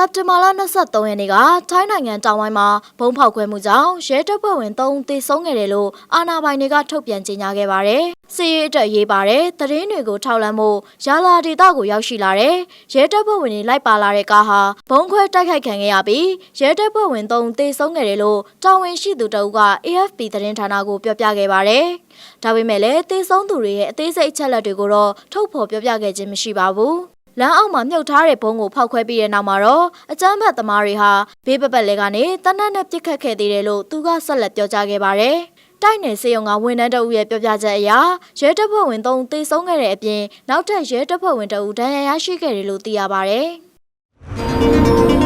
စက်တင်ဘာလ23ရက်နေ့ကထိုင်းနိုင်ငံတောင်ပိုင်းမှာဘုံဖောက်ခွဲမှုကြောင့်ရဲတပ်ဖွဲ့ဝင်3ဦးသေဆုံးခဲ့တယ်လို့အာဏာပိုင်တွေကထုတ်ပြန်ကြေညာခဲ့ပါတယ်။စစ်ရေးအတွက်ရေးပါတယ်သတင်းတွေကိုထောက်လှမ်းဖို့ရာလာဒေသကိုရောက်ရှိလာတဲ့ရဲတပ်ဖွဲ့ဝင်တွေလိုက်ပါလာတဲ့ကားဟာဘုံခွဲတိုက်ခိုက်ခံခဲ့ရပြီးရဲတပ်ဖွဲ့ဝင်3ဦးသေဆုံးခဲ့တယ်လို့တာဝန်ရှိသူတအုပ်က AFP သတင်းဌာနကိုပြောပြခဲ့ပါတယ်။ဒါပေမဲ့လည်းသေဆုံးသူတွေရဲ့အသေးစိတ်အချက်အလက်တွေကိုတော့ထုတ်ဖော်ပြောပြခဲ့ခြင်းမရှိပါဘူး။ လမ်းအောက်မှာမြုပ်ထားတဲ့ဘုံကိုဖောက်ခွဲပြီးတဲ့နောက်မှာတော့အကြမ်းဖက်သမားတွေဟာဘေးပပတ်လဲကနေတနက်နဲ့ပြစ်ခတ်ခဲ့သေးတယ်လို့သူကဆက်လက်ပြောကြားခဲ့ပါတယ်။တိုက်နယ်စေယုံကဝန်ထမ်းတအုပ်ရဲ့ပြောပြချက်အရရဲတပ်ဖွဲ့ဝင်၃ဦးသေဆုံးခဲ့တဲ့အပြင်နောက်ထပ်ရဲတပ်ဖွဲ့ဝင်တအုပ်ဒဏ်ရာရရှိခဲ့တယ်လို့သိရပါတယ်။